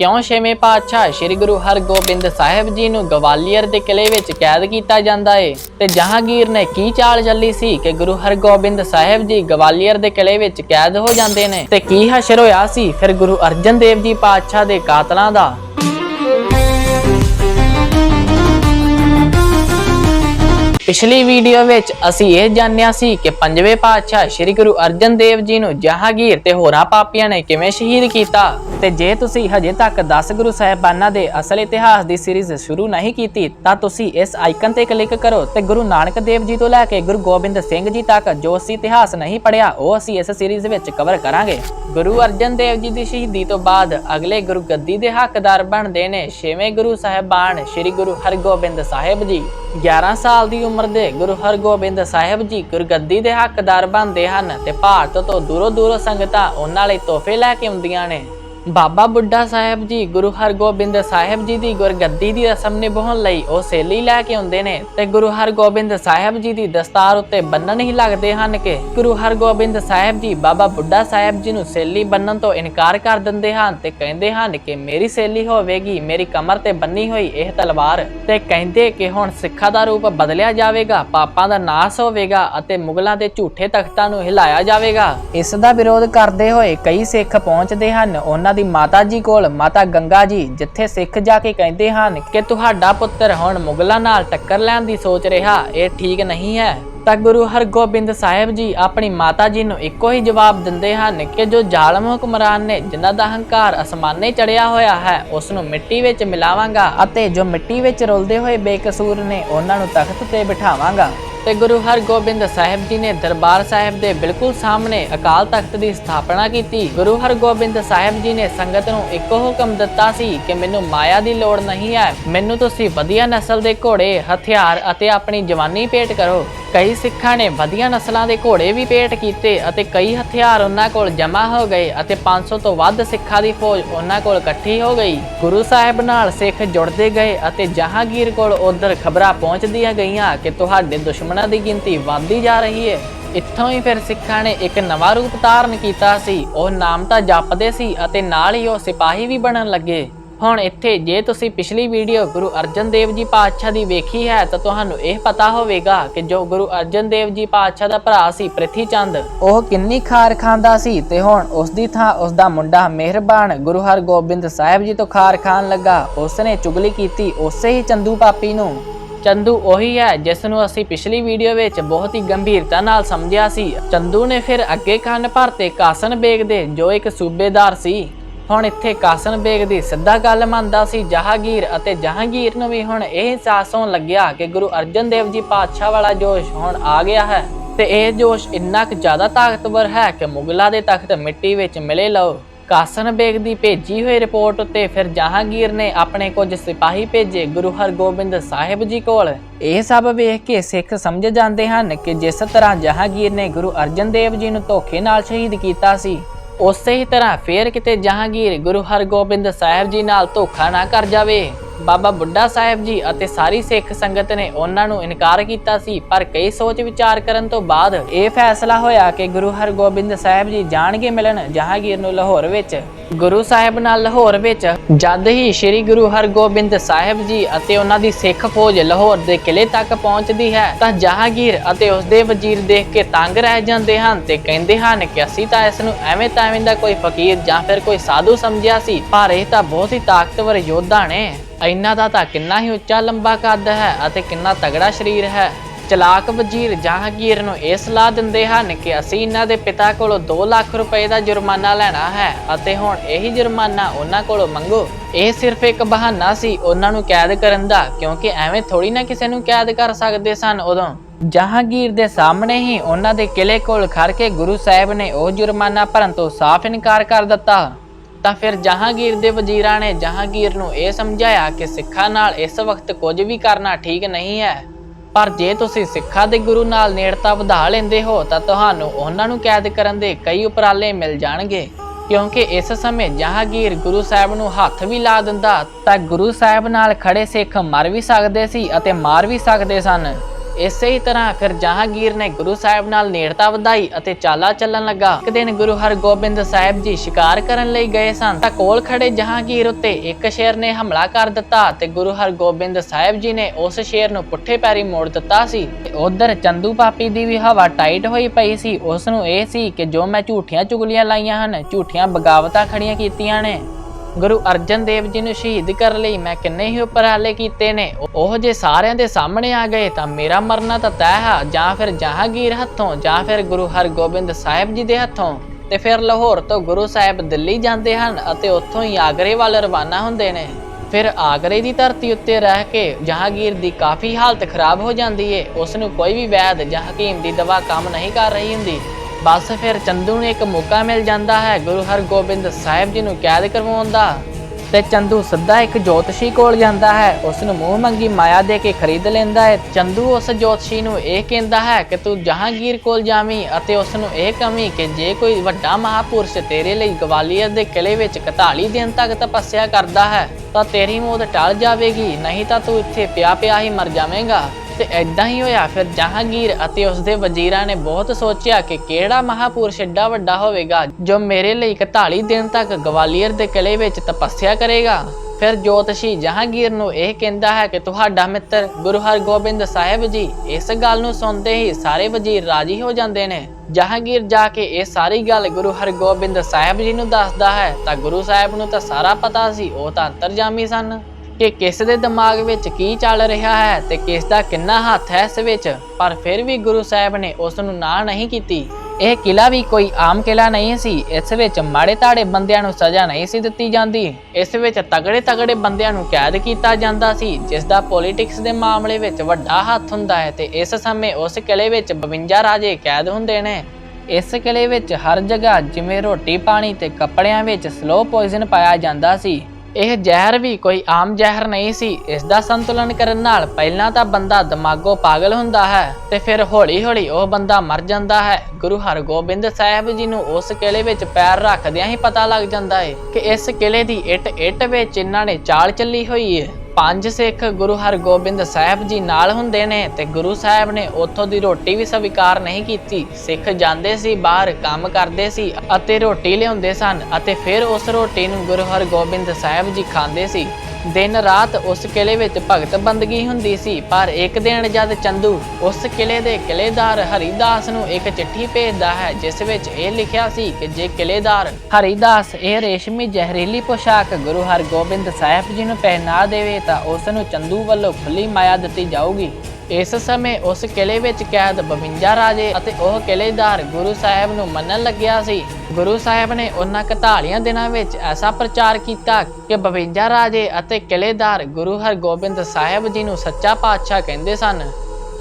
ਕਿਉਂ ਛੇਵੇਂ ਪਾਤਸ਼ਾਹ ਸ੍ਰੀ ਗੁਰੂ ਹਰਗੋਬਿੰਦ ਸਾਹਿਬ ਜੀ ਨੂੰ ਗਵਾਲੀਅਰ ਦੇ ਕਿਲੇ ਵਿੱਚ ਕੈਦ ਕੀਤਾ ਜਾਂਦਾ ਏ? ਤੇ ਜਹਾਂਗੀਰ ਨੇ ਕੀ ਚਾਲ ਚੱਲੀ ਸੀ ਕਿ ਗੁਰੂ ਹਰਗੋਬਿੰਦ ਸਾਹਿਬ ਜੀ ਗਵਾਲੀਅਰ ਦੇ ਕਿਲੇ ਵਿੱਚ ਕੈਦ ਹੋ ਜਾਂਦੇ ਨੇ? ਤੇ ਕੀ ਹਸ਼ਰ ਹੋਇਆ ਸੀ ਫਿਰ ਗੁਰੂ ਅਰਜਨ ਦੇਵ ਜੀ ਪਾਤਸ਼ਾਹ ਦੇ ਕਾਤਲਾਂ ਦਾ? ਪਿਛਲੀ ਵੀਡੀਓ ਵਿੱਚ ਅਸੀਂ ਇਹ ਜਾਣਿਆ ਸੀ ਕਿ ਪੰਜਵੇਂ ਪਾਤਸ਼ਾਹ ਸ੍ਰੀ ਗੁਰੂ ਅਰਜਨ ਦੇਵ ਜੀ ਨੂੰ ਜਹਾਂਗੀਰ ਤੇ ਹੋਰਾਂ ਪਾਪੀਆਂ ਨੇ ਕਿਵੇਂ ਸ਼ਹੀਦ ਕੀਤਾ? ਤੇ ਜੇ ਤੁਸੀਂ ਹਜੇ ਤੱਕ 10 ਗੁਰੂ ਸਾਹਿਬਾਨਾਂ ਦੇ ਅਸਲ ਇਤਿਹਾਸ ਦੀ ਸੀਰੀਜ਼ ਸ਼ੁਰੂ ਨਹੀਂ ਕੀਤੀ, ਤਾਂ ਤੁਸੀਂ ਇਸ ਆਈਕਨ ਤੇ ਕਲਿੱਕ ਕਰੋ ਤੇ ਗੁਰੂ ਨਾਨਕ ਦੇਵ ਜੀ ਤੋਂ ਲੈ ਕੇ ਗੁਰੂ ਗੋਬਿੰਦ ਸਿੰਘ ਜੀ ਤੱਕ ਜੋ ਅਸੀਂ ਇਤਿਹਾਸ ਨਹੀਂ ਪੜਿਆ ਉਹ ਅਸੀਂ ਇਸ ਸੀਰੀਜ਼ ਵਿੱਚ ਕਵਰ ਕਰਾਂਗੇ। ਗੁਰੂ ਅਰਜਨ ਦੇਵ ਜੀ ਦੀ ਸ਼ਹੀਦੀ ਤੋਂ ਬਾਅਦ ਅਗਲੇ ਗੁਰੂ ਗੱਦੀ ਦੇ ਹੱਕਦਾਰ ਬਣਦੇ ਨੇ ਛੇਵੇਂ ਗੁਰੂ ਸਾਹਿਬਾਨ ਸ੍ਰੀ ਗੁਰੂ ਹਰਗੋਬਿੰਦ ਸਾਹਿਬ ਜੀ। 11 ਸਾਲ ਦੀ ਉਮਰ ਦੇ ਗੁਰੂ ਹਰਗੋਬਿੰਦ ਸਾਹਿਬ ਜੀ ਗੁਰਗੱਦੀ ਦੇ ਹੱਕਦਾਰ ਬਣਦੇ ਹਨ ਤੇ ਭਾਰਤ ਤੋਂ ਦੂਰੋਂ ਦੂਰੋਂ ਸੰਗਤਾਂ ਉਹਨਾਂ ਲਈ ਤੋਹਫੇ ਲੈ ਕੇ ਆਉਂਦੀਆਂ ਨੇ। ਬਾਬਾ ਬੁੱਢਾ ਸਾਹਿਬ ਜੀ, ਗੁਰੂ ਹਰਗੋਬਿੰਦ ਸਾਹਿਬ ਜੀ ਦੀ ਗੁਰਗੱਦੀ ਦੀ ਰਸਮ ਨਿਭਾਉਣ ਲਈ ਉਹ ਸੇਲੀ ਲੈ ਕੇ ਆਉਂਦੇ ਨੇ ਤੇ ਗੁਰੂ ਹਰਗੋਬਿੰਦ ਸਾਹਿਬ ਜੀ ਦੀ ਦਸਤਾਰ ਉੱਤੇ ਬੰਨਣ ਹੀ ਲੱਗਦੇ ਹਨ ਕਿ ਗੁਰੂ ਹਰਗੋਬਿੰਦ ਸਾਹਿਬ ਜੀ ਬਾਬਾ ਬੁੱਢਾ ਸਾਹਿਬ ਜੀ ਨੂੰ ਸੇਲੀ ਬੰਨਣ ਤੋਂ ਇਨਕਾਰ ਕਰ ਦਿੰਦੇ ਹਨ ਤੇ ਕਹਿੰਦੇ ਹਨ ਕਿ ਮੇਰੀ ਸੇਲੀ ਹੋਵੇਗੀ, ਮੇਰੀ ਕਮਰ ਤੇ ਬੰਨੀ ਹੋਈ ਇਹ ਤਲਵਾਰ ਤੇ ਕਹਿੰਦੇ ਕਿ ਹੁਣ ਸਿੱਖਾਂ ਦਾ ਰੂਪ ਬਦਲਿਆ ਜਾਵੇਗਾ, ਪਾਪਾਂ ਦਾ ਨਾਸ ਹੋਵੇਗਾ ਅਤੇ ਮੁਗਲਾਂ ਦੇ ਝੂਠੇ ਤਖਤਾਂ ਨੂੰ ਹਿਲਾਇਆ ਜਾਵੇਗਾ। ਇਸ ਦਾ ਵਿਰੋਧ ਕਰਦੇ ਹੋਏ ਕਈ ਸਿੱਖ ਪਹੁੰਚਦੇ ਹਨ, ਉਹਨਾਂ ਦੀ ਮਾਤਾ ਜੀ ਕੋਲ, ਮਾਤਾ ਗੰਗਾ ਜੀ, ਜਿੱਥੇ ਸਿੱਖ ਜਾ ਕੇ ਕਹਿੰਦੇ ਹਨ ਕਿ ਤੁਹਾਡਾ ਪੁੱਤਰ ਹੁਣ ਮੁਗਲਾਂ ਨਾਲ ਟੱਕਰ ਲੈਣ ਦੀ ਸੋਚ ਰਿਹਾ, ਇਹ ਠੀਕ ਨਹੀਂ ਹੈ। ਤਾਂ ਗੁਰੂ ਹਰਗੋਬਿੰਦ ਸਾਹਿਬ ਜੀ ਆਪਣੀ ਮਾਤਾ ਜੀ ਨੂੰ ਇੱਕੋ ਹੀ ਜਵਾਬ ਦਿੰਦੇ ਹਨ ਕਿ ਜੋ ਜ਼ਾਲਮ ਹੁਕਮਰਾਨ ਨੇ, ਜਿਨ੍ਹਾਂ ਦਾ ਹੰਕਾਰ ਅਸਮਾਨੇ ਚੜਿਆ ਹੋਇਆ ਹੈ ਉਸ ਨੂੰ ਮਿੱਟੀ ਵਿੱਚ ਮਿਲਾਵਾਂਗਾ ਅਤੇ ਜੋ ਮਿੱਟੀ ਵਿੱਚ ਰੁਲਦੇ ਹੋਏ ਬੇਕਸੂਰ ਨੇ, ਉਹਨਾਂ ਨੂੰ ਤਖਤ ਤੇ ਬਿਠਾਵਾਂਗਾ। ਤੇ ਗੁਰੂ ਹਰਗੋਬਿੰਦ ਸਾਹਿਬ ਜੀ ਨੇ ਦਰਬਾਰ ਸਾਹਿਬ ਦੇ ਬਿਲਕੁਲ ਸਾਹਮਣੇ ਅਕਾਲ ਤਖਤ ਦੀ ਸਥਾਪਨਾ ਕੀਤੀ। ਗੁਰੂ ਹਰਗੋਬਿੰਦ ਸਾਹਿਬ ਜੀ ਨੇ ਸੰਗਤ ਨੂੰ ਇੱਕੋ ਹੁਕਮ ਦਿੱਤਾ ਸੀ ਕਿ ਮੈਨੂੰ ਮਾਇਆ ਦੀ ਲੋੜ ਨਹੀਂ ਹੈ। ਮੈਨੂੰ ਤੁਸੀਂ ਵਧੀਆ ਨਸਲ ਦੇ ਘੋੜੇ, ਹਥਿਆਰ ਅਤੇ ਆਪਣੀ ਜਵਾਨੀ ਭੇਟ ਕਰੋ। ਕਈ ਸਿੱਖਾਂ ਨੇ ਵਧੀਆ ਨਸਲਾਂ ਦੇ ਘੋੜੇ ਵੀ ਭੇਟ ਕੀਤੇ ਅਤੇ ਕਈ ਹਥਿਆਰ ਉਹਨਾਂ ਕੋਲ ਜਮ੍ਹਾਂ ਹੋ ਗਏ ਅਤੇ 500 ਤੋਂ ਵੱਧ ਸਿੱਖਾਂ ਦੀ ਫੌਜ ਉਹਨਾਂ ਕੋਲ ਇਕੱਠੀ ਹੋ ਗਈ। ਗੁਰੂ ਸਾਹਿਬ ਨਾਲ ਸਿੱਖ ਜੁੜਦੇ ਗਏ ਅਤੇ ਜਹਾਂਗੀਰ ਕੋਲ ਉਧਰ ਖਬਰਾਂ ਪਹੁੰਚਦੀਆਂ ਗਈਆਂ ਕਿ ਤੁਹਾਡੇ ਦੁਸ਼ਮਣਾਂ ਦੀ ਗਿਣਤੀ ਵੱਧਦੀ ਜਾ ਰਹੀ ਹੈ ਇੱਥੋਂ ਹੀ ਫਿਰ ਸਿੱਖਾਂ ਨੇ ਇੱਕ ਨਵਾਂ ਰੂਪ ਧਾਰਨ ਕੀਤਾ ਸੀ। ਉਹ ਨਾਮ ਤਾਂ ਜਪਦੇ ਸੀ ਅਤੇ ਨਾਲ ਹੀ ਉਹ ਸਿਪਾਹੀ ਵੀ ਬਣਨ ਲੱਗੇ। ਹੁਣ ਇੱਥੇ ਜੇ ਤੁਸੀਂ ਪਿਛਲੀ ਵੀਡੀਓ ਗੁਰੂ ਅਰਜਨ ਦੇਵ ਜੀ ਪਾਤਸ਼ਾਹ ਦੀ ਵੇਖੀ ਹੈ, ਤਾਂ ਤੁਹਾਨੂੰ ਇਹ ਪਤਾ ਹੋਵੇਗਾ ਕਿ ਜੋ ਗੁਰੂ ਅਰਜਨ ਦੇਵ ਜੀ ਪਾਤਸ਼ਾਹ ਦਾ ਭਰਾ ਸੀ ਪ੍ਰਿਥੀ ਚੰਦ, ਉਹ ਕਿੰਨੀ ਖਾਰ ਖਾਂਦਾ ਸੀ ਤੇ ਹੁਣ ਉਸ ਦੀ ਥਾਂ ਉਸ ਦਾ ਮੁੰਡਾ ਮਿਹਰਬਾਨ ਗੁਰੂ ਹਰਗੋਬਿੰਦ ਸਾਹਿਬ ਜੀ ਤੋਂ ਖਾਰ ਖਾਣ ਲੱਗਾ। ਉਸ ਨੇ ਚੁਗਲੀ ਕੀਤੀ ਉਸੇ ਹੀ ਚੰਦੂ ਪਾਪੀ ਨੂੰ। ਚੰਦੂ ਉਹੀ ਹੈ ਜਿਸ ਨੂੰ ਅਸੀਂ ਪਿਛਲੀ ਵੀਡੀਓ ਵਿੱਚ ਬਹੁਤ ਹੀ ਗੰਭੀਰਤਾ ਨਾਲ ਸਮਝਿਆ ਸੀ। ਚੰਦੂ ਨੇ ਫਿਰ ਅੱਗੇ ਕੰਨ ਭਰਤੇ ਕਾਸਨ ਬੇਗ ਦੇ ਜੋ ਇੱਕ ਸੂਬੇਦਾਰ ਸੀ। ਹੁਣ ਇੱਥੇ ਕਾਸਨ ਬੇਗ ਦੀ ਸਿੱਧਾ ਗੱਲ ਮੰਨਦਾ ਸੀ, ਜਹਾਂਗੀਰ ਅਤੇ ਜਹਾਂਗੀਰ ਨੂੰ ਵੀ ਹੁਣ ਇਹ ਅਹਿਸਾਸ ਹੋਣ ਲੱਗਿਆ ਕਿ ਗੁਰੂ ਅਰਜਨ ਦੇਵ ਜੀ ਪਾਤਸ਼ਾਹ ਵਾਲਾ ਜੋਸ਼ ਹੁਣ ਆ ਗਿਆ ਹੈ। ਤੇ ਇਹ ਜੋਸ਼ ਇੰਨਾ ਕੁ ਜ਼ਿਆਦਾ ਤਾਕਤਵਰ ਹੈ ਕਿ ਮੁਗਲਾਂ ਦੇ ਤਖਤ ਮਿੱਟੀ ਵਿੱਚ ਮਿਲੇ ਲਓ। ਕਾਸਨ ਬੇਗ ਦੀ ਭੇਜੀ ਹੋਈ ਰਿਪੋਰਟ ਉੱਤੇ ਫਿਰ ਜਹਾਂਗੀਰ ਨੇ ਆਪਣੇ ਕੁਝ ਸਿਪਾਹੀ ਭੇਜੇ ਗੁਰੂ ਹਰਗੋਬਿੰਦ ਸਾਹਿਬ ਜੀ ਕੋਲ। ਇਹ ਸਭ ਵੇਖ ਕੇ ਸਿੱਖ ਸਮਝ ਜਾਂਦੇ ਹਨ ਕਿ ਜਿਸ ਤਰ੍ਹਾਂ ਜਹਾਂਗੀਰ ਨੇ ਗੁਰੂ ਅਰਜਨ ਦੇਵ ਜੀ ਨੂੰ ਧੋਖੇ ਨਾਲ ਸ਼ਹੀਦ ਕੀਤਾ ਸੀ ਉਸੇ ਹੀ ਤਰ੍ਹਾਂ ਫੇਰ ਕਿਤੇ ਜਹਾਂਗੀਰ ਗੁਰੂ ਹਰਗੋਬਿੰਦ ਸਾਹਿਬ ਜੀ ਨਾਲ ਧੋਖਾ ਨਾ ਕਰ ਜਾਵੇ। ਬਾਬਾ ਬੁੱਢਾ ਸਾਹਿਬ ਜੀ ਅਤੇ ਸਾਰੀ ਸਿੱਖ ਸੰਗਤ ਨੇ ਉਹਨਾਂ ਨੂੰ ਇਨਕਾਰ ਕੀਤਾ ਸੀ, ਪਰ ਕਈ ਸੋਚ ਵਿਚਾਰ ਕਰਨ ਤੋਂ ਬਾਅਦ ਇਹ ਫੈਸਲਾ ਹੋਇਆ ਕਿ ਗੁਰੂ ਹਰਗੋਬਿੰਦ ਸਾਹਿਬ ਜੀ ਜਾਣਗੇ ਮਿਲਣ ਜਹਾਂਗੀਰ ਨੂੰ ਲਾਹੌਰ ਵਿੱਚ। ਗੁਰੂ ਸਾਹਿਬ ਨਾਲ ਲਾਹੌਰ ਵਿੱਚ ਜਦ ਹੀ ਸ੍ਰੀ ਗੁਰੂ ਹਰਗੋਬਿੰਦ ਸਾਹਿਬ ਜੀ ਅਤੇ ਉਹਨਾਂ ਦੀ ਸਿੱਖ ਫੌਜ ਲਾਹੌਰ ਦੇ ਕਿਲੇ ਤੱਕ ਪਹੁੰਚਦੀ ਹੈ, ਤਾਂ ਜਹਾਂਗੀਰ ਅਤੇ ਉਸ ਦੇ ਵਜ਼ੀਰ ਦੇਖ ਕੇ ਤੰਗ ਰਹਿ ਜਾਂਦੇ ਹਨ ਤੇ ਕਹਿੰਦੇ ਹਨ ਕਿ ਅਸੀਂ ਤਾਂ ਇਸ ਨੂੰ ਐਵੇਂ ਤਾਵੇਂ ਦਾ ਕੋਈ ਫਕੀਰ ਜਾਂ ਫਿਰ ਕੋਈ ਸਾਧੂ ਸਮਝਿਆ ਸੀ, ਪਰ ਇਹ ਤਾਂ ਬਹੁਤ ਹੀ ਤਾਕਤਵਰ ਯੋਧਾ ਨੇ। ਇਹਨਾਂ ਦਾ ਤਾਂ ਕਿੰਨਾ ਹੀ ਉੱਚਾ ਲੰਬਾ ਕੱਦ ਹੈ ਅਤੇ ਕਿੰਨਾ ਤਗੜਾ ਸਰੀਰ ਹੈ। ਚਲਾਕ ਵਜ਼ੀਰ ਜਹਾਂਗੀਰ ਨੂੰ ਇਹ ਸਲਾਹ ਦਿੰਦੇ ਹਨ ਕਿ ਅਸੀਂ ਇਹਨਾਂ ਦੇ ਪਿਤਾ ਕੋਲੋਂ 2 ਲੱਖ ਰੁਪਏ ਦਾ ਜੁਰਮਾਨਾ ਲੈਣਾ ਹੈ ਅਤੇ ਹੁਣ ਇਹੀ ਜੁਰਮਾਨਾ ਉਹਨਾਂ ਕੋਲੋਂ ਮੰਗੋ। ਇਹ ਸਿਰਫ ਇੱਕ ਬਹਾਨਾ ਸੀ ਉਹਨਾਂ ਨੂੰ ਕੈਦ ਕਰਨ ਦਾ, ਕਿਉਂਕਿ ਐਵੇਂ ਥੋੜੀ ਨਾ ਕਿਸੇ ਨੂੰ ਕੈਦ ਕਰ ਸਕਦੇ ਸਨ ਉਦੋਂ। ਜਹਾਂਗੀਰ ਦੇ ਸਾਹਮਣੇ ਹੀ ਉਹਨਾਂ ਦੇ ਕਿਲੇ ਕੋਲ ਖੜ ਕੇ ਗੁਰੂ ਸਾਹਿਬ ਨੇ ਉਹ ਜੁਰਮਾਨਾ ਭਰਨ ਤੋਂ ਸਾਫ਼ ਇਨਕਾਰ ਕਰ ਦਿੱਤਾ। ਤਾਂ ਫਿਰ ਜਹਾਂਗੀਰ ਦੇ ਵਜ਼ੀਰਾਂ ਨੇ ਜਹਾਂਗੀਰ ਨੂੰ ਇਹ ਸਮਝਾਇਆ ਕਿ ਸਿੱਖਾਂ ਨਾਲ ਇਸ ਵਕਤ ਕੁਝ ਵੀ ਕਰਨਾ ਠੀਕ ਨਹੀਂ ਹੈ। ਪਰ ਜੇ ਤੁਸੀਂ ਸਿੱਖਾਂ ਦੇ ਗੁਰੂ ਨਾਲ ਨੇੜਤਾ ਵਧਾ ਲੈਂਦੇ ਹੋ, ਤਾਂ ਤੁਹਾਨੂੰ ਉਹਨਾਂ ਨੂੰ ਕੈਦ ਕਰਨ ਦੇ ਕਈ ਉਪਰਾਲੇ ਮਿਲ ਜਾਣਗੇ। ਕਿਉਂਕਿ ਇਸ ਸਮੇਂ ਜਹਾਂਗੀਰ ਗੁਰੂ ਸਾਹਿਬ ਨੂੰ ਹੱਥ ਵੀ ਲਾ ਦਿੰਦਾ, ਤਾਂ ਗੁਰੂ ਸਾਹਿਬ ਨਾਲ ਖੜੇ ਸਿੱਖ ਮਰ ਵੀ ਸਕਦੇ ਸੀ ਅਤੇ ਮਾਰ ਵੀ ਸਕਦੇ ਸਨ। ਇਸੇ ਹੀ ਤਰ੍ਹਾਂ ਫਿਰ ਜਹਾਂਗੀਰ ਨੇ ਗੁਰੂ ਸਾਹਿਬ ਨਾਲ ਨੇੜਤਾ ਵਧਾਈ ਅਤੇ ਚਾਲਾ ਚੱਲਣ ਲੱਗਾ। ਇੱਕ ਦਿਨ ਗੁਰੂ ਹਰਗੋਬਿੰਦ ਸਾਹਿਬ ਜੀ ਸ਼ਿਕਾਰ ਕਰਨ ਲਈ ਗਏ ਸਨ ਤਾਂ ਕੋਲ ਖੜੇ ਜਹਾਂਗੀਰ ਉੱਤੇ ਇੱਕ ਸ਼ੇਰ ਨੇ ਹਮਲਾ ਕਰ ਦਿੱਤਾ ਤੇ ਗੁਰੂ ਹਰਗੋਬਿੰਦ ਸਾਹਿਬ ਜੀ ਨੇ ਉਸ ਸ਼ੇਰ ਨੂੰ ਪੁੱਠੇ ਪੈਰੀ ਮੋੜ ਦਿੱਤਾ ਸੀ। ਤੇ ਉਧਰ ਚੰਦੂ ਪਾਪੀ ਦੀ ਵੀ ਹਵਾ ਟਾਈਟ ਹੋਈ ਪਈ ਸੀ। ਉਸ ਨੂੰ ਇਹ ਸੀ ਕਿ ਜੋ ਮੈਂ ਝੂਠੀਆਂ ਚੁਗਲੀਆਂ ਲਾਈਆਂ ਹਨ, ਝੂਠੀਆਂ ਬਗਾਵਤਾਂ ਖੜੀਆਂ ਕੀਤੀਆਂ ਨੇ। ਗੁਰੂ ਅਰਜਨ ਦੇਵ ਜੀ ਨੂੰ ਸ਼ਹੀਦ ਕਰਨ ਲਈ। ਮੈਂ ਕਿੰਨੇ ਹੀ ਉਪਰਾਲੇ ਕੀਤੇ ਨੇ। ਉਹ ਜੇ ਸਾਰਿਆਂ ਦੇ ਸਾਹਮਣੇ ਆ ਗਏ ਤਾਂ ਮੇਰਾ ਮਰਨਾ ਤਾਂ ਤੈਅ ਹੈ ਜਾਂ ਫਿਰ ਜਹਾਂਗੀਰ ਹੱਥੋਂ, ਜਾਂ ਫਿਰ ਗੁਰੂ ਹਰਗੋਬਿੰਦ ਸਾਹਿਬ ਜੀ ਦੇ ਹੱਥੋਂ। ਤੇ ਫਿਰ ਲਾਹੌਰ ਤੋਂ ਗੁਰੂ ਸਾਹਿਬ ਦਿੱਲੀ ਜਾਂਦੇ ਹਨ ਅਤੇ ਉੱਥੋਂ ਹੀ ਆਗਰੇ ਵੱਲ ਰਵਾਨਾ ਹੁੰਦੇ ਨੇ। ਫਿਰ ਆਗਰੇ ਦੀ ਧਰਤੀ ਉੱਤੇ ਰਹਿ ਕੇ ਜਹਾਂਗੀਰ ਦੀ ਕਾਫੀ ਹਾਲਤ ਖਰਾਬ ਹੋ ਜਾਂਦੀ ਏ। ਉਸ ਨੂੰ ਕੋਈ ਵੀ ਵੈਦ ਜਾਂ ਹਕੀਮ ਦੀ ਦਵਾ ਕੰਮ ਨਹੀਂ ਕਰ ਰਹੀ ਹੁੰਦੀ। ਬਸ ਫਿਰ ਚੰਦੂ ਨੂੰ ਇੱਕ ਮੌਕਾ ਮਿਲ ਜਾਂਦਾ ਹੈ, ਗੁਰੂ ਹਰਗੋਬਿੰਦ ਸਾਹਿਬ ਜੀ ਨੂੰ ਕੈਦ ਕਰਵਾਉਣ ਦਾ। ਤੇ ਚੰਦੂ ਸਿੱਧਾ ਇੱਕ ਜੋਤਸ਼ੀ ਕੋਲ ਜਾਂਦਾ ਹੈ ਉਸ ਨੂੰ ਮੂੰਹ ਮੰਗੀ ਮਾਇਆ ਦੇ ਕੇ ਖਰੀਦ ਲੈਂਦਾ ਹੈ। ਚੰਦੂ ਉਸ ਜੋਤਸ਼ੀ ਨੂੰ ਇਹ ਕਹਿੰਦਾ ਹੈ ਕਿ ਤੂੰ ਜਹਾਂਗੀਰ ਕੋਲ ਜਾਵੀਂ ਅਤੇ ਉਸ ਨੂੰ ਇਹ ਕਵੀਂ ਕਿ ਜੇ ਕੋਈ ਵੱਡਾ ਮਹਾਪੁਰਸ਼ ਤੇਰੇ ਲਈ ਗਵਾਲੀਅਰ ਦੇ ਕਿਲੇ ਵਿੱਚ 41 ਦਿਨ ਤੱਕ ਤਪੱਸਿਆ ਕਰਦਾ ਹੈ, ਤਾਂ ਤੇਰੀ ਮੌਤ ਟਲ ਜਾਵੇਗੀ, ਨਹੀਂ ਤਾਂ ਤੂੰ ਇੱਥੇ ਪਿਆ ਪਿਆ ਹੀ ਮਰ ਜਾਵੇਂਗਾ। ਤੇ ਐਦਾਂ ਹੀ ਹੋਇਆ। ਫਿਰ ਜਹਾਂਗੀਰ ਅਤੇ ਉਸਦੇ ਵਜ਼ੀਰਾਂ ਨੇ ਬਹੁਤ ਸੋਚਿਆ ਕਿ ਕਿਹੜਾ ਮਹਾਪੁਰਸ਼ ਏਡਾ ਵੱਡਾ ਹੋਵੇਗਾ, ਜੋ ਮੇਰੇ ਲਈ 41 ਦਿਨ ਤੱਕ ਗਵਾਲੀਅਰ ਦੇ ਕਿਲੇ ਵਿੱਚ ਤਪੱਸਿਆ ਕਰੇਗਾ। ਫਿਰ ਜੋਤਸ਼ੀ ਜਹਾਂਗੀਰ ਨੂੰ ਇਹ ਕਹਿੰਦਾ ਹੈ ਕਿ ਤੁਹਾਡਾ ਮਿੱਤਰ ਗੁਰੂ ਹਰਗੋਬਿੰਦ ਸਾਹਿਬ ਜੀ ਇਸ ਗੱਲ ਨੂੰ ਸੁਣਦੇ ਹੀ ਸਾਰੇ ਵਜ਼ੀਰ ਰਾਜੀ ਹੋ ਜਾਂਦੇ ਨੇ। ਜਹਾਂਗੀਰ ਜਾ ਕੇ ਇਹ ਸਾਰੀ ਗੱਲ ਗੁਰੂ ਹਰਗੋਬਿੰਦ ਸਾਹਿਬ ਜੀ ਨੂੰ ਦੱਸਦਾ ਹੈ। ਤਾਂ ਗੁਰੂ ਸਾਹਿਬ ਨੂੰ ਤਾਂ ਸਾਰਾ ਪਤਾ ਸੀ, ਉਹ ਤਾਂ ਅੰਤਰਜਾਮੀ ਸਨ। ਕਿ ਕਿਸ ਦੇ ਦਿਮਾਗ ਵਿੱਚ ਕੀ ਚੱਲ ਰਿਹਾ ਹੈ ਤੇ ਕਿਸ ਦਾ ਕਿੰਨਾ ਹੱਥ ਹੈ ਇਸ ਵਿੱਚ। ਪਰ ਫਿਰ ਵੀ ਗੁਰੂ ਸਾਹਿਬ ਨੇ ਉਸ ਨੂੰ ਨਾ ਨਹੀਂ ਕੀਤੀ। ਇਹ ਕਿਲਾ ਵੀ ਕੋਈ ਆਮ ਕਿਲਾ ਨਹੀਂ ਸੀ। ਇਸ ਵਿੱਚ ਮਾੜੇ ਤਾੜੇ ਬੰਦਿਆਂ ਨੂੰ ਸਜ਼ਾ ਨਹੀਂ ਸੀ ਦਿੱਤੀ ਜਾਂਦੀ। ਇਸ ਵਿੱਚ ਤਗੜੇ ਤਗੜੇ ਬੰਦਿਆਂ ਨੂੰ ਕੈਦ ਕੀਤਾ ਜਾਂਦਾ ਸੀ, ਜਿਸ ਦਾ ਪੋਲਿਟਿਕਸ ਦੇ ਮਾਮਲੇ ਵਿੱਚ ਵੱਡਾ ਹੱਥ ਹੁੰਦਾ ਹੈ ਤੇ ਇਸ ਸਮੇਂ ਉਸ ਕਿਲੇ ਵਿੱਚ 52 ਰਾਜੇ ਕੈਦ ਹੁੰਦੇ ਨੇ। ਇਸ ਕਿਲੇ ਵਿੱਚ ਹਰ ਜਗ੍ਹਾ ਜਿਵੇਂ ਰੋਟੀ ਪਾਣੀ ਤੇ ਕੱਪੜਿਆਂ ਵਿੱਚ ਸਲੋ ਪੋਇਜ਼ਨ ਪਾਇਆ ਜਾਂਦਾ ਸੀ। ਇਹ ਜ਼ਹਿਰ ਵੀ ਕੋਈ ਆਮ ਜ਼ਹਿਰ ਨਹੀਂ ਸੀ। ਇਸ ਦਾ ਸੰਤੁਲਨ ਕਰਨ ਨਾਲ ਪਹਿਲਾਂ ਤਾਂ ਬੰਦਾ ਦਿਮਾਗੋਂ ਪਾਗਲ ਹੁੰਦਾ ਹੈ ਤੇ ਫਿਰ ਹੌਲੀ-ਹੌਲੀ ਉਹ ਬੰਦਾ ਮਰ ਜਾਂਦਾ ਹੈ। ਗੁਰੂ ਹਰਗੋਬਿੰਦ ਸਾਹਿਬ ਜੀ ਨੂੰ ਉਸ ਕਿਲੇ ਵਿੱਚ ਪੈਰ ਰੱਖਦਿਆਂ ਹੀ ਪਤਾ ਲੱਗ ਜਾਂਦਾ ਹੈ ਕਿ ਇਸ ਕਿਲੇ ਦੀ ਇੱਟ ਇੱਟ ਵਿੱਚ ਇਹਨਾਂ ਨੇ ਚਾਲ ਚੱਲੀ ਹੋਈ ਹੈ ਪੰਜ ਸਿੱਖ ਗੁਰੂ ਹਰਗੋਬਿੰਦ ਸਾਹਿਬ ਜੀ ਨਾਲ ਹੁੰਦੇ ਨੇ ਤੇ ਗੁਰੂ ਸਾਹਿਬ ਨੇ ਉੱਥੋਂ ਦੀ ਰੋਟੀ ਵੀ ਸਵੀਕਾਰ ਨਹੀਂ ਕੀਤੀ। ਸਿੱਖ ਜਾਂਦੇ ਸੀ, ਬਾਹਰ ਕੰਮ ਕਰਦੇ ਸੀ ਅਤੇ ਰੋਟੀ ਲਿਆਉਂਦੇ ਸਨ ਅਤੇ ਫਿਰ ਉਸ ਰੋਟੀ ਨੂੰ ਗੁਰੂ ਹਰਗੋਬਿੰਦ ਸਾਹਿਬ ਜੀ ਖਾਂਦੇ ਸੀ। ਦਿਨ ਰਾਤ ਉਸ ਕਿਲੇ ਵਿੱਚ ਭਗਤ ਬੰਦਗੀ ਹੁੰਦੀ ਸੀ, ਪਰ ਇੱਕ ਦਿਨ ਜਦ ਚੰਦੂ ਉਸ ਕਿਲੇ ਦੇ ਕਿਲੇਦਾਰ ਹਰੀਦਾਸ ਨੂੰ ਇੱਕ ਚਿੱਠੀ ਭੇਜਦਾ ਹੈ, ਜਿਸ ਵਿੱਚ ਇਹ ਲਿਖਿਆ ਸੀ ਕਿ ਜੇ ਕਿਲੇਦਾਰ ਹਰੀਦਾਸ ਇਹ ਰੇਸ਼ਮੀ ਜ਼ਹਿਰੀਲੀ ਪੋਸ਼ਾਕ ਗੁਰੂ ਹਰਗੋਬਿੰਦ ਸਾਹਿਬ ਜੀ ਨੂੰ ਪਹਿਨਾ ਦੇਵੇ ਤਾਂ ਉਸ ਨੂੰ ਚੰਦੂ ਵੱਲੋਂ ਖੁੱਲੀ ਮਾਇਆ ਦਿੱਤੀ ਜਾਊਗੀ। ਇਸ ਸਮੇਂ ਉਸ ਕਿਲੇ ਵਿੱਚ ਕੈਦ 52 ਰਾਜੇ ਅਤੇ ਉਹ ਕਿਲੇਦਾਰ ਗੁਰੂ ਸਾਹਿਬ ਨੂੰ ਮੰਨਣ ਲੱਗਿਆ ਸੀ। ਗੁਰੂ ਸਾਹਿਬ ਨੇ ਉਹਨਾਂ 41 ਦਿਨਾਂ ਵਿੱਚ ਐਸਾ ਪ੍ਰਚਾਰ ਕੀਤਾ ਕਿ 52 ਰਾਜੇ ਅਤੇ ਕਿਲੇਦਾਰ ਗੁਰੂ ਹਰਗੋਬਿੰਦ ਸਾਹਿਬ ਜੀ ਨੂੰ ਸੱਚਾ ਪਾਤਸ਼ਾਹ ਕਹਿੰਦੇ ਸਨ।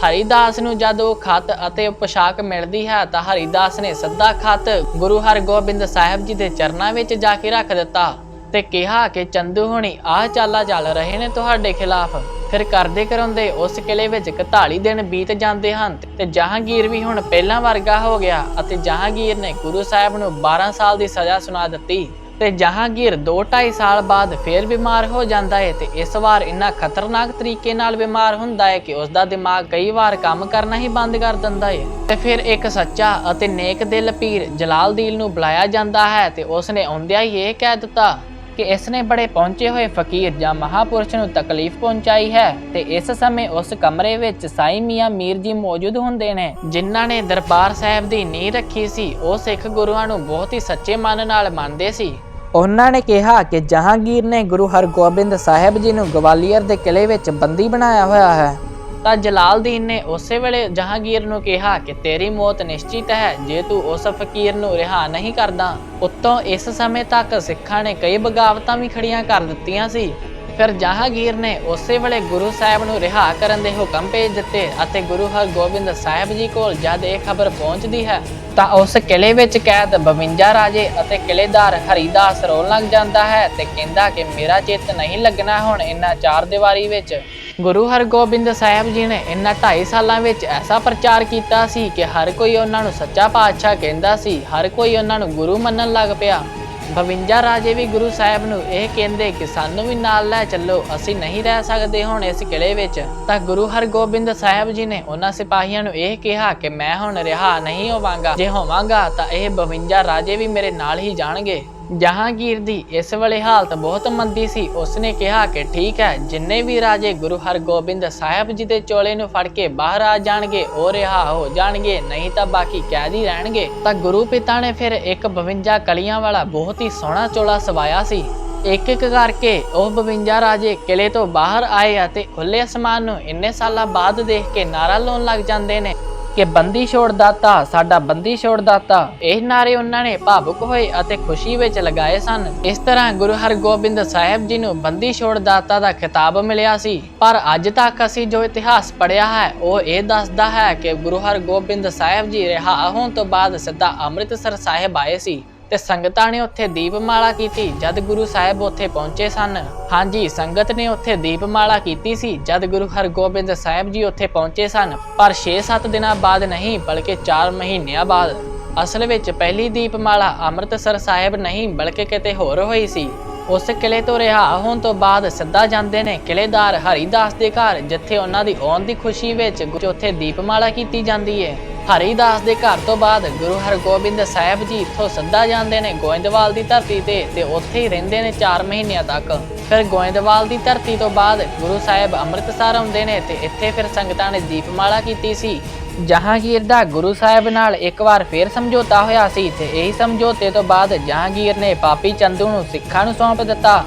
ਹਰੀਦਾਸ ਨੂੰ ਜਦ ਉਹ ਖਤ ਅਤੇ ਉਹ ਪੋਸ਼ਾਕ ਮਿਲਦੀ ਹੈ ਤਾਂ ਹਰੀਦਾਸ ਨੇ ਸਿੱਧਾ ਖਤ ਗੁਰੂ ਹਰਗੋਬਿੰਦ ਸਾਹਿਬ ਜੀ ਦੇ ਚਰਨਾਂ ਵਿੱਚ ਜਾ ਕੇ ਰੱਖ ਦਿੱਤਾ। ਤੇ ਕਿਹਾ ਕਿ ਚੰਦੂ ਹੁਣੀ ਆਹ ਚਾਲਾ ਚੱਲ ਰਹੇ ਨੇ ਤੁਹਾਡੇ ਖਿਲਾਫ। ਫਿਰ ਕਰਦੇ ਕਰਾਉਂਦੇ ਉਸ ਕਿਲੇ ਵਿੱਚ 41 ਦਿਨ ਬੀਤ ਜਾਂਦੇ ਹਨ ਤੇ ਜਹਾਂਗੀਰ ਵੀ ਹੁਣ ਪਹਿਲਾਂ ਵਰਗਾ ਹੋ ਗਿਆ ਅਤੇ ਜਹਾਂਗੀਰ ਨੇ ਗੁਰੂ ਸਾਹਿਬ ਨੂੰ 12 ਸਾਲ ਦੀ ਸਜ਼ਾ ਸੁਣਾ ਦਿੱਤੀ ਤੇ ਜਹਾਂਗੀਰ 2.5 ਸਾਲ ਬਾਅਦ ਫੇਰ ਬਿਮਾਰ ਹੋ ਜਾਂਦਾ ਹੈ ਤੇ ਇਸ ਵਾਰ ਇੰਨਾ ਖਤਰਨਾਕ ਤਰੀਕੇ ਨਾਲ ਬਿਮਾਰ ਹੁੰਦਾ ਹੈ ਕਿ ਉਸ ਦਾ ਦਿਮਾਗ ਕਈ ਵਾਰ ਕੰਮ ਕਰਨਾ ਹੀ ਬੰਦ ਕਰ ਦਿੰਦਾ ਹੈ ਤੇ ਫਿਰ ਇੱਕ ਸੱਚਾ ਅਤੇ ਨੇਕ ਦਿਲ ਪੀਰ ਜਲਾਲਦੀਨ ਨੂੰ ਬੁਲਾਇਆ ਜਾਂਦਾ ਹੈ ਤੇ ਉਸ ਨੇ ਆਉਂਦਿਆਂ ਹੀ ਇਹ ਕਹਿ ਦਿੱਤਾ ਕਿ ਇਸ ਨੇ ਬੜੇ ਪਹੁੰਚੇ ਹੋਏ ਫਕੀਰ ਜਾਂ ਮਹਾਪੁਰਸ਼ ਨੂੰ ਤਕਲੀਫ ਪਹੁੰਚਾਈ ਹੈ ਤੇ ਇਸ ਸਮੇਂ ਉਸ ਕਮਰੇ ਵਿੱਚ ਸਾਈ ਮੀਆਂ ਮੀਰ ਜੀ ਮੌਜੂਦ ਹੁੰਦੇ ਨੇ। ਜਿਨ੍ਹਾਂ ਨੇ ਦਰਬਾਰ ਸਾਹਿਬ ਦੀ ਨੀਂਹ ਰੱਖੀ ਸੀ, ਉਹ ਸਿੱਖ ਗੁਰੂਆਂ ਨੂੰ ਬਹੁਤ ਹੀ ਸੱਚੇ ਮਨ ਨਾਲ ਮੰਨਦੇ ਸੀ। ਉਹਨਾਂ ਨੇ ਕਿਹਾ ਕਿ ਜਹਾਂਗੀਰ ਨੇ ਗੁਰੂ ਹਰਗੋਬਿੰਦ ਸਾਹਿਬ ਜੀ ਨੂੰ ਗਵਾਲੀਅਰ ਦੇ ਕਿਲੇ ਵਿੱਚ ਬੰਦੀ ਬਣਾਇਆ ਹੋਇਆ ਹੈ। ਤਾਂ ਜਲਾਲਦੀਨ ਨੇ ਉਸੇ ਵੇਲੇ ਜਹਾਂਗੀਰ ਨੂੰ ਕਿਹਾ ਕਿ ਤੇਰੀ ਮੌਤ ਨਿਸ਼ਚਿਤ ਹੈ, ਜੇ ਤੂੰ ਉਸ ਫਕੀਰ ਨੂੰ ਰਿਹਾ ਨਹੀਂ ਕਰਦਾ। ਉੱਤੋਂ ਇਸ ਸਮੇਂ ਤੱਕ ਸਿੱਖਾਂ ਨੇ ਕਈ ਬਗਾਵਤਾਂ ਵੀ ਖੜੀਆਂ ਕਰ ਦਿੱਤੀਆਂ ਸੀ। ਫਿਰ ਜਹਾਂਗੀਰ ਨੇ ਉਸੇ ਵੇਲੇ ਗੁਰੂ ਸਾਹਿਬ ਨੂੰ ਰਿਹਾ ਕਰਨ ਦੇ ਹੁਕਮ ਭੇਜ ਦਿੱਤੇ ਅਤੇ ਗੁਰੂ ਹਰਗੋਬਿੰਦ ਸਾਹਿਬ ਜੀ ਕੋਲ ਜਦ ਇਹ ਖਬਰ ਪਹੁੰਚਦੀ ਹੈ, ਤਾਂ ਉਸ ਕਿਲੇ ਵਿੱਚ ਕੈਦ 52 ਰਾਜੇ ਅਤੇ ਕਿਲੇਦਾਰ ਹਰੀਦਾਸ ਰੋਣ ਲੱਗ ਜਾਂਦਾ ਹੈ ਤੇ ਕਹਿੰਦਾ ਕਿ ਮੇਰਾ ਚਿੱਤ ਨਹੀਂ ਲੱਗਣਾ ਹੁਣ ਇਨ੍ਹਾਂ ਚਾਰ ਦੀਵਾਰੀ ਵਿੱਚ। ਗੁਰੂ ਹਰਗੋਬਿੰਦ ਸਾਹਿਬ ਜੀ ਨੇ ਇਨ੍ਹਾਂ 2.5 ਸਾਲਾਂ ਵਿੱਚ ਐਸਾ ਪ੍ਰਚਾਰ ਕੀਤਾ ਸੀ ਕਿ ਹਰ ਕੋਈ ਉਹਨਾਂ ਨੂੰ ਸੱਚਾ ਪਾਤਸ਼ਾਹ ਕਹਿੰਦਾ ਸੀ, ਹਰ ਕੋਈ ਉਹਨਾਂ ਨੂੰ ਗੁਰੂ ਮੰਨਣ ਲੱਗ ਪਿਆ। 52 ਰਾਜੇ ਵੀ ਗੁਰੂ ਸਾਹਿਬ ਨੂੰ ਇਹ ਕਹਿੰਦੇ ਕਿ ਸਾਨੂੰ ਵੀ ਨਾਲ ਲੈ ਚੱਲੋ, ਅਸੀਂ ਨਹੀਂ ਰਹਿ ਸਕਦੇ ਹੁਣ ਇਸ ਕਿਲੇ ਵਿੱਚ। ਤਾਂ ਗੁਰੂ ਹਰਗੋਬਿੰਦ ਸਾਹਿਬ ਜੀ ਨੇ ਉਹਨਾਂ ਸਿਪਾਹੀਆਂ ਨੂੰ ਇਹ ਕਿਹਾ ਕਿ ਮੈਂ ਹੁਣ ਰਿਹਾ ਨਹੀਂ ਹੋਵਾਂਗਾ, ਜੇ ਹੋਵਾਂਗਾ ਤਾਂ ਇਹ 52 ਰਾਜੇ ਵੀ ਮੇਰੇ ਨਾਲ ਹੀ ਜਾਣਗੇ। ਜਹਾਂਗੀਰ ਦੀ ਇਸ ਵੇਲੇ ਹਾਲਤ ਬਹੁਤ ਮੰਦੀ ਸੀ। ਉਸਨੇ ਕਿਹਾ ਕਿ ਠੀਕ ਹੈ, ਜਿੰਨੇ ਵੀ ਰਾਜੇ ਗੁਰੂ ਹਰਗੋਬਿੰਦ ਸਾਹਿਬ ਜੀ ਦੇ ਚੋਲੇ ਨੂੰ ਫੜ ਕੇ ਬਾਹਰ ਆ ਜਾਣਗੇ, ਉਹ ਰਿਹਾ ਹੋ ਜਾਣਗੇ, ਨਹੀਂ ਤਾਂ ਬਾਕੀ ਕੈਦੀ ਰਹਿਣਗੇ। ਤਾਂ ਗੁਰੂ ਪਿਤਾ ਨੇ ਫਿਰ ਇੱਕ 52 ਕਲੀਆਂ ਵਾਲਾ ਬਹੁਤ ਹੀ ਸੋਹਣਾ ਚੋਲਾ ਸਵਾਇਆ ਸੀ। ਇੱਕ ਇੱਕ ਕਰਕੇ ਉਹ 52 ਰਾਜੇ ਕਿਲੇ ਤੋਂ ਬਾਹਰ ਆਏ ਅਤੇ ਖੁੱਲੇ ਅਸਮਾਨ ਨੂੰ ਇੰਨੇ ਸਾਲਾਂ ਬਾਅਦ ਦੇਖ ਕੇ ਨਾਰਾ ਲਾਉਣ ਲੱਗ ਜਾਂਦੇ ਨੇ। ਕਿ ਬੰਦੀ ਛੋੜ ਦਾਤਾ, ਸਾਡਾ ਬੰਦੀ ਛੋੜ ਦਾਤਾ। ਇਹ ਨਾਰੇ ਉਹਨਾਂ ਨੇ ਭਾਵੁਕ ਹੋਏ ਅਤੇ ਖੁਸ਼ੀ ਵਿੱਚ ਲਗਾਏ ਸਨ। ਇਸ ਤਰ੍ਹਾਂ ਗੁਰੂ ਹਰਗੋਬਿੰਦ ਸਾਹਿਬ ਜੀ ਨੂੰ ਬੰਦੀ ਛੋੜ ਦਾਤਾ ਦਾ ਖਿਤਾਬ ਮਿਲਿਆ ਸੀ। ਪਰ ਅੱਜ ਤੱਕ ਅਸੀਂ ਜੋ ਇਤਿਹਾਸ ਪੜ੍ਹਿਆ ਹੈ, ਉਹ ਇਹ ਦੱਸਦਾ ਹੈ ਕਿ ਗੁਰੂ ਹਰਗੋਬਿੰਦ ਸਾਹਿਬ ਜੀ ਰਿਹਾ ਹੋਣ ਤੋਂ ਬਾਅਦ ਸਿੱਧਾ ਅੰਮ੍ਰਿਤਸਰ ਸਾਹਿਬ ਆਏ ਸੀ। ਤੇ ਸੰਗਤਾਂ ਨੇ ਉੱਥੇ ਦੀਪਮਾਲਾ ਕੀਤੀ ਜਦ ਗੁਰੂ ਸਾਹਿਬ ਉੱਥੇ ਪਹੁੰਚੇ ਸਨ। ਹਾਂਜੀ, ਸੰਗਤ ਨੇ ਉੱਥੇ ਦੀਪਮਾਲਾ ਕੀਤੀ ਸੀ ਜਦ ਗੁਰੂ ਹਰਗੋਬਿੰਦ ਸਾਹਿਬ ਜੀ ਉੱਥੇ ਪਹੁੰਚੇ ਸਨ। ਪਰ 6-7 ਦਿਨਾਂ ਬਾਅਦ ਨਹੀਂ, ਬਲਕਿ 4 ਮਹੀਨਿਆਂ ਬਾਅਦ। ਅਸਲ ਵਿੱਚ ਪਹਿਲੀ ਦੀਪਮਾਲਾ ਅੰਮ੍ਰਿਤਸਰ ਸਾਹਿਬ ਨਹੀਂ, ਬਲਕਿ ਕਿਤੇ ਹੋਰ ਹੋਈ ਸੀ। ਉਸ ਕਿਲੇ ਤੋਂ ਰਿਹਾ ਹੋਣ ਤੋਂ ਬਾਅਦ ਸਿੱਧਾ ਜਾਂਦੇ ਨੇ ਕਿਲੇਦਾਰ ਹਰੀਦਾਸ ਦੇ ਘਰ, ਜਿੱਥੇ ਉਹਨਾਂ ਦੀ ਆਉਣ ਦੀ ਖੁਸ਼ੀ ਵਿੱਚ ਉੱਥੇ ਦੀਪਮਾਲਾ ਕੀਤੀ ਜਾਂਦੀ ਹੈ ਹਰੀਦਾਸ ਦੇ ਘਰ ਤੋਂ ਬਾਅਦ ਗੁਰੂ ਹਰਗੋਬਿੰਦ ਸਾਹਿਬ ਜੀ ਇੱਥੋਂ ਸੱਦਾ ਜਾਂਦੇ ਨੇ ਗੋਇੰਦਵਾਲ ਦੀ ਧਰਤੀ ਤੇ ਤੇ ਉੱਥੇ ਹੀ ਰਹਿੰਦੇ ਨੇ 4 ਮਹੀਨਿਆਂ ਤੱਕ। ਫਿਰ ਗੋਇੰਦਵਾਲ ਦੀ ਧਰਤੀ ਤੋਂ ਬਾਅਦ ਗੁਰੂ ਸਾਹਿਬ ਅੰਮ੍ਰਿਤਸਰ ਆਉਂਦੇ ਨੇ ਤੇ ਇੱਥੇ ਫਿਰ ਸੰਗਤਾਂ ਨੇ ਦੀਪਮਾਲਾ ਕੀਤੀ ਸੀ। ਜਹਾਂਗੀਰ ਦਾ ਗੁਰੂ ਸਾਹਿਬ ਨਾਲ ਇੱਕ ਵਾਰ ਫੇਰ ਸਮਝੌਤਾ ਹੋਇਆ ਸੀ ਤੇ ਇਹੀ ਸਮਝੌਤੇ ਤੋਂ ਬਾਅਦ ਜਹਾਂਗੀਰ ਨੇ ਪਾਪੀ ਚੰਦੂ ਨੂੰ ਸਿੱਖਾਂ ਨੂੰ ਸੌਂਪ ਦਿੱਤਾ।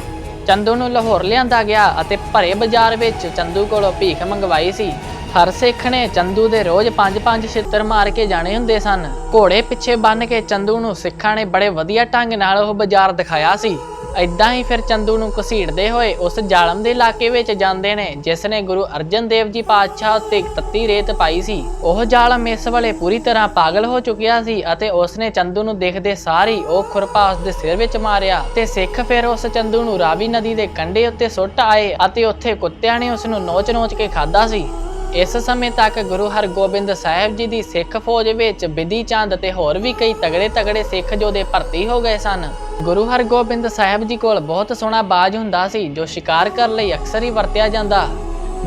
ਚੰਦੂ ਨੂੰ ਲਾਹੌਰ ਲਿਆਂਦਾ ਗਿਆ ਅਤੇ ਭਰੇ ਬਾਜ਼ਾਰ ਵਿੱਚ ਚੰਦੂ ਕੋਲੋਂ ਭੀਖ ਮੰਗਵਾਈ ਸੀ। ਹਰ ਸਿੱਖ ਨੇ ਚੰਦੂ ਦੇ ਰੋਜ਼ 5-5 ਛਿੱਤਰ ਮਾਰ ਕੇ ਜਾਣੇ ਹੁੰਦੇ ਸਨ। ਘੋੜੇ ਪਿੱਛੇ ਬੰਨ ਕੇ ਚੰਦੂ ਨੂੰ ਸਿੱਖਾਂ ਨੇ ਬੜੇ ਵਧੀਆ ਢੰਗ ਨਾਲ ਉਹ ਬਾਜ਼ਾਰ ਦਿਖਾਇਆ ਸੀ। ਐਦਾਂ ਹੀ ਫਿਰ ਚੰਦੂ ਨੂੰ ਘਸੀੜਦੇ ਹੋਏ ਉਸ ਜਾਲਮ ਦੇ ਇਲਾਕੇ ਵਿੱਚ ਜਾਂਦੇ ਨੇ, ਜਿਸ ਨੇ ਗੁਰੂ ਅਰਜਨ ਦੇਵ ਜੀ ਪਾਤਸ਼ਾਹ ਉੱਤੇ ਇੱਕ ਤੱਤੀ ਰੇਤ ਪਾਈ ਸੀ। ਉਹ ਜਾਲਮ ਇਸ ਵੇਲੇ ਪੂਰੀ ਤਰ੍ਹਾਂ ਪਾਗਲ ਹੋ ਚੁੱਕਿਆ ਸੀ ਅਤੇ ਉਸ ਨੇ ਚੰਦੂ ਨੂੰ ਦੇਖਦੇ ਸਾਰੀ ਉਹ ਖੁਰਪਾ ਉਸ ਦੇ ਸਿਰ ਵਿੱਚ ਮਾਰਿਆ ਤੇ ਸਿੱਖ ਫਿਰ ਉਸ ਚੰਦੂ ਨੂੰ ਰਾਵੀ ਨਦੀ ਦੇ ਕੰਢੇ ਉੱਤੇ ਸੁੱਟ ਆਏ ਅਤੇ ਉੱਥੇ ਕੁੱਤਿਆਂ ਨੇ ਉਸ ਨੂੰ ਨੋਚ-ਨੋਚ ਕੇ ਖਾਦਾ ਸੀ। ਇਸ ਸਮੇਂ ਤੱਕ ਗੁਰੂ ਹਰਗੋਬਿੰਦ ਸਾਹਿਬ ਜੀ ਦੀ ਸਿੱਖ ਫੌਜ ਵਿੱਚ ਬਿਧੀ ਚੰਦ ਅਤੇ ਹੋਰ ਵੀ ਕਈ ਤਗੜੇ-ਤਗੜੇ ਸਿੱਖ ਯੋਧੇ ਭਰਤੀ ਹੋ ਗਏ ਸਨ। ਗੁਰੂ ਹਰਗੋਬਿੰਦ ਸਾਹਿਬ ਜੀ ਕੋਲ ਬਹੁਤ ਸੋਹਣਾ ਬਾਜ ਹੁੰਦਾ ਸੀ, ਜੋ ਸ਼ਿਕਾਰ ਕਰਨ ਲਈ ਅਕਸਰ ਹੀ ਵਰਤਿਆ ਜਾਂਦਾ।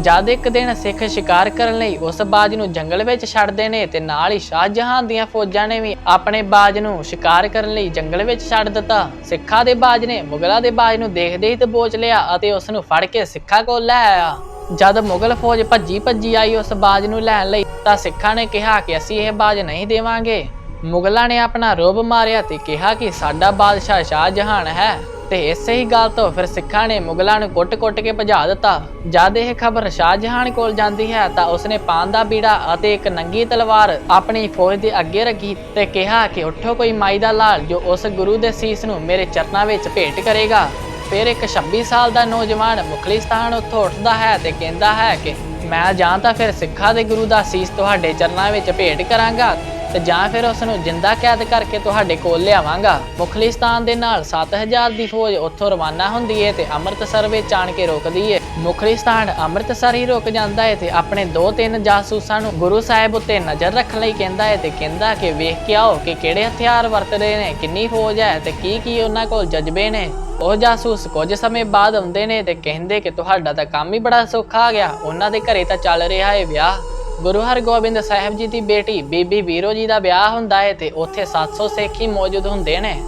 ਜਦ ਇੱਕ ਦਿਨ ਸਿੱਖ ਸ਼ਿਕਾਰ ਕਰਨ ਲਈ ਉਸ ਬਾਜ ਨੂੰ ਜੰਗਲ ਵਿੱਚ ਛੱਡਦੇ ਨੇ ਤੇ ਨਾਲ ਹੀ ਸ਼ਾਹਜਹਾਂ ਦੀਆਂ ਫੌਜਾਂ ਨੇ ਵੀ ਆਪਣੇ ਬਾਜ ਨੂੰ ਸ਼ਿਕਾਰ ਕਰਨ ਲਈ ਜੰਗਲ ਵਿੱਚ ਛੱਡ ਦਿੱਤਾ। ਸਿੱਖਾਂ ਦੇ ਬਾਜ ਨੇ ਮੁਗਲਾਂ ਦੇ ਬਾਜ ਨੂੰ ਦੇਖਦੇ ਹੀ ਦਬੋਚ ਲਿਆ ਅਤੇ ਉਸ ਨੂੰ ਫੜ ਕੇ ਸਿੱਖਾਂ ਕੋਲ ਲੈ ਆਇਆ। ਜਦ ਮੁਗਲ ਫੌਜ ਭੱਜੀ ਭੱਜੀ ਆਈ ਉਸ ਬਾਜ ਨੂੰ ਲੈਣ ਲਈ, ਤਾਂ ਸਿੱਖਾਂ ਨੇ ਕਿਹਾ ਕਿ ਅਸੀਂ ਇਹ ਬਾਜ ਨਹੀਂ ਦੇਵਾਂਗੇ। ਮੁਗਲਾਂ ਨੇ ਆਪਣਾ ਰੋਬ ਮਾਰਿਆ ਤੇ ਕਿਹਾ ਕਿ ਸਾਡਾ ਬਾਦਸ਼ਾਹ ਸ਼ਾਹਜਹਾਨ ਹੈ। ਤੇ ਇਸੇ ਹੀ ਗੱਲ ਤੋਂ ਫਿਰ ਸਿੱਖਾਂ ਨੇ ਮੁਗਲਾਂ ਨੂੰ ਕੁੱਟ-ਕੁੱਟ ਕੇ ਭਜਾ ਦਿੱਤਾ। ਜਦ ਇਹ ਖਬਰ ਸ਼ਾਹ ਜਹਾਨ ਕੋਲ ਜਾਂਦੀ ਹੈ, ਤਾਂ ਉਸਨੇ ਪਾਨ ਦਾ ਬੀੜਾ ਅਤੇ ਇੱਕ ਨੰਗੀ ਤਲਵਾਰ ਆਪਣੀ ਫੌਜ ਦੇ ਅੱਗੇ ਰੱਖੀ ਤੇ ਕਿਹਾ ਕਿ ਉੱਠੋ ਕੋਈ ਮਾਈ ਦਾ ਲਾਲ ਜੋ ਉਸ ਗੁਰੂ ਦੇ ਸੀਸ ਨੂੰ ਮੇਰੇ ਚਰਨਾਂ ਵਿੱਚ ਭੇਟ ਕਰੇਗਾ। ਫਿਰ ਇੱਕ 26 ਸਾਲ ਦਾ ਨੌਜਵਾਨ ਮੁਖਲਿਸਤਾਨ ਉੱਥੋਂ ਉੱਠਦਾ ਹੈ ਤੇ ਕਹਿੰਦਾ ਹੈ ਕਿ ਮੈਂ ਜਾਂ ਤਾਂ ਫਿਰ ਸਿੱਖਾਂ ਦੇ ਗੁਰੂ ਦਾ ਸੀਸ ਤੁਹਾਡੇ ਚਰਨਾਂ ਵਿੱਚ ਭੇਟ ਕਰਾਂਗਾ ਤੇ ਜਾਂ ਫਿਰ ਉਸ ਨੂੰ ਜਿੰਦਾ ਕੈਦ ਕਰਕੇ ਤੁਹਾਡੇ ਕੋਲ ਲਿਆਵਾਂਗਾ। ਮੁਖਲਿਸਤਾਨ ਦੇ ਨਾਲ 7000 ਦੀ ਫੌਜ ਉੱਥੋਂ ਰਵਾਨਾ ਹੁੰਦੀ ਹੈ ਤੇ ਅੰਮ੍ਰਿਤਸਰ ਵਿੱਚ ਆਣ ਕੇ ਰੁਕਦੀ ਹੈ ਮੁਖਲਿਸਤਾਨ ਅੰਮ੍ਰਿਤਸਰ ਹੀ ਰੁਕ ਜਾਂਦਾ ਹੈ ਤੇ ਆਪਣੇ ਦੋ ਤਿੰਨ ਜਾਸੂਸਾਂ ਨੂੰ ਗੁਰੂ ਸਾਹਿਬ ਉੱਤੇ ਨਜ਼ਰ ਰੱਖਣ ਲਈ ਕਹਿੰਦਾ ਹੈ ਤੇ ਕਹਿੰਦਾ ਕਿ ਵੇਖ ਕੇ ਆਓ ਕਿ ਕਿਹੜੇ ਹਥਿਆਰ ਵਰਤਦੇ ਨੇ, ਕਿੰਨੀ ਫੌਜ ਹੈ ਤੇ ਕੀ ਕੀ ਉਹਨਾਂ ਕੋਲ ਜਜ਼ਬੇ ਨੇ। ਉਹ ਜਾਸੂਸ, ਕੁਝ ਸਮੇਂ ਬਾਅਦ ਆਉਂਦੇ ਨੇ ਤੇ ਕਹਿੰਦੇ ਕਿ ਤੁਹਾਡਾ ਤਾਂ ਕੰਮ ਹੀ ਬੜਾ ਸੌਖਾ ਆ ਗਿਆ। ਉਹਨਾਂ ਦੇ ਘਰੇ ਤਾਂ ਚੱਲ ਰਿਹਾ ਹੈ ਵਿਆਹ। ਗੁਰੂ ਹਰਗੋਬਿੰਦ ਸਾਹਿਬ ਜੀ ਦੀ ਬੇਟੀ ਬੀਬੀ ਵੀਰੋ ਜੀ ਦਾ ਵਿਆਹ ਹੁੰਦਾ ਹੈ ਤੇ ਉੱਥੇ 700 ਸਿੱਖ ਹੀ ਮੌਜੂਦ ਹੁੰਦੇ ਨੇ।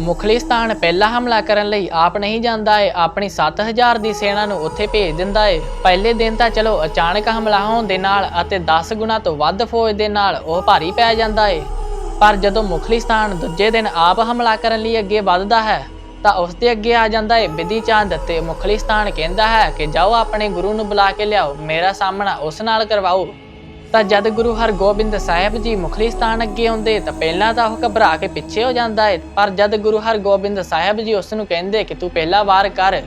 ਮੁਖਲਿਸਤਾਨ ਪਹਿਲਾ ਹਮਲਾ ਕਰਨ ਲਈ ਆਪ ਨਹੀਂ ਜਾਂਦਾ ਏ, ਆਪਣੀ 7000 ਦੀ ਸੈਨਾ ਨੂੰ ਉੱਥੇ ਭੇਜ ਦਿੰਦਾ ਏ। ਪਹਿਲੇ ਦਿਨ ਤਾਂ ਚਲੋ ਅਚਾਨਕ ਹਮਲਾ ਹੋਣ ਦੇ ਨਾਲ ਅਤੇ 10 ਗੁਣਾ ਤੋਂ ਵੱਧ ਫੌਜ ਦੇ ਨਾਲ ਉਹ ਭਾਰੀ ਪੈ ਜਾਂਦਾ ਏ। ਪਰ ਜਦੋਂ ਮੁਖਲਿਸਤਾਨ ਦੂਜੇ ਦਿਨ ਆਪ ਹਮਲਾ ਕਰਨ ਲਈ ਅੱਗੇ ਵੱਧਦਾ ਹੈ ਤਾਂ ਉਸ ਦੇ ਅੱਗੇ ਆ ਜਾਂਦਾ ਏ ਬਿਧੀ ਚੰਦ ਤੇ ਮੁਖਲਿਸਤਾਨ ਕਹਿੰਦਾ ਹੈ ਕਿ ਜਾਓ ਆਪਣੇ ਗੁਰੂ ਨੂੰ ਬੁਲਾ ਕੇ ਲਿਆਓ, ਮੇਰਾ ਸਾਹਮਣਾ ਉਸ ਨਾਲ ਕਰਵਾਓ। ਤਾਂ ਜਦ ਗੁਰੂ ਹਰਗੋਬਿੰਦ ਸਾਹਿਬ ਜੀ ਮੁਖਲਿਸਤਾਨ ਅੱਗੇ ਆਉਂਦੇ ਤਾਂ ਪਹਿਲਾਂ ਤਾਂ ਉਹ ਘਬਰਾ ਕੇ ਪਿੱਛੇ ਹੋ ਜਾਂਦਾ ਹੈ ਪਰ ਜਦ ਗੁਰੂ ਹਰਗੋਬਿੰਦ ਸਾਹਿਬ ਜੀ ਉਸ ਨੂੰ ਕਹਿੰਦੇ ਕਿ ਤੂੰ ਪਹਿਲਾ ਵਾਰ ਕਰ,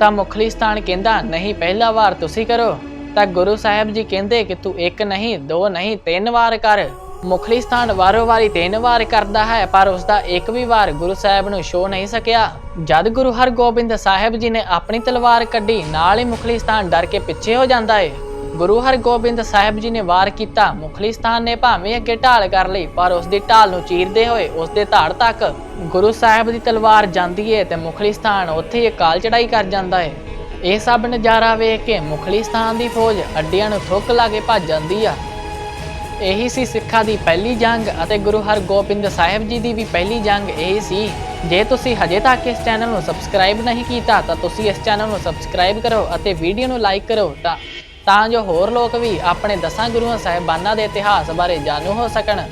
ਤਾਂ ਮੁਖਲਿਸਤਾਨ ਕਹਿੰਦਾ, ਨਹੀਂ, ਪਹਿਲਾ ਵਾਰ ਤੁਸੀਂ ਕਰੋ। ਤਾਂ ਗੁਰੂ ਸਾਹਿਬ ਜੀ ਕਹਿੰਦੇ ਕਿ ਤੂੰ ਇੱਕ ਨਹੀਂ, ਦੋ ਨਹੀਂ, ਤਿੰਨ ਵਾਰ ਕਰ। ਮੁਖਲੀ ਸਥਾਨ ਵਾਰੋ ਵਾਰੀ ਤਿੰਨ ਵਾਰ ਕਰਦਾ ਹੈ, ਪਰ ਉਸ ਦਾ ਇੱਕ ਵੀ ਵਾਰ ਗੁਰੂ ਸਾਹਿਬ ਨੂੰ ਛੋ ਨਹੀਂ ਸਕਿਆ। ਜਦ ਗੁਰੂ ਹਰਗੋਬਿੰਦ ਸਾਹਿਬ ਜੀ ਨੇ ਆਪਣੀ ਤਲਵਾਰ ਕੱਢੀ, ਨਾਲ ਹੀ ਮੁਖਲੀ ਸਥਾਨ ਡਰ ਕੇ ਪਿੱਛੇ ਹੋ ਜਾਂਦਾ ਹੈ ਗੁਰੂ ਹਰਗੋਬਿੰਦ ਸਾਹਿਬ ਜੀ ਨੇ ਵਾਰ ਕੀਤਾ, ਮੁਖਲੀ ਸਥਾਨ ਨੇ ਭਾਵੇਂ ਅੱਗੇ ਢਾਲ ਕਰ ਲਈ, ਪਰ ਉਸ ਦੀ ਢਾਲ ਨੂੰ ਚੀਰਦੇ ਹੋਏ ਉਸ ਦੇ ਧੜ ਤੱਕ ਗੁਰੂ ਸਾਹਿਬ ਦੀ ਤਲਵਾਰ ਜਾਂਦੀ ਏ ਤੇ ਮੁਖਲੀ ਸਥਾਨ ਉੱਥੇ ਹੀ ਕਾਲ ਚੜਾਈ ਕਰ ਜਾਂਦਾ ਏ। ਇਹ ਸਭ ਨਜ਼ਾਰਾ ਵੇਖ ਕੇ ਮੁਖਲਿਸਤਾਨ ਦੀ ਫੌਜ ਅੱਡੀਆਂ ਨੂੰ ਥੁੱਕ ਲਾ ਕੇ ਭੱਜ ਜਾਂਦੀ ਆ। ਇਹੀ ਸੀ ਸਿੱਖਾਂ ਦੀ ਪਹਿਲੀ ਜੰਗ ਅਤੇ ਗੁਰੂ ਹਰਗੋਬਿੰਦ ਸਾਹਿਬ ਜੀ ਦੀ ਵੀ ਪਹਿਲੀ ਜੰਗ ਇਹੀ ਸੀ। ਜੇ ਤੁਸੀਂ ਹਜੇ ਤੱਕ ਇਸ ਚੈਨਲ ਨੂੰ ਸਬਸਕ੍ਰਾਈਬ ਨਹੀਂ ਕੀਤਾ, ਤਾਂ ਤੁਸੀਂ ਇਸ ਚੈਨਲ ਨੂੰ ਸਬਸਕ੍ਰਾਈਬ ਕਰੋ ਅਤੇ ਵੀਡੀਓ ਨੂੰ ਲਾਈਕ ਕਰੋ ਤਾਂ ਤਾਂ ਜੋ ਹੋਰ ਲੋਕ ਵੀ ਆਪਣੇ ਦਸਾਂ ਗੁਰੂਆਂ ਸਾਹਿਬਾਨਾਂ ਦੇ ਇਤਿਹਾਸ ਬਾਰੇ ਜਾਣੂ ਹੋ ਸਕਣ।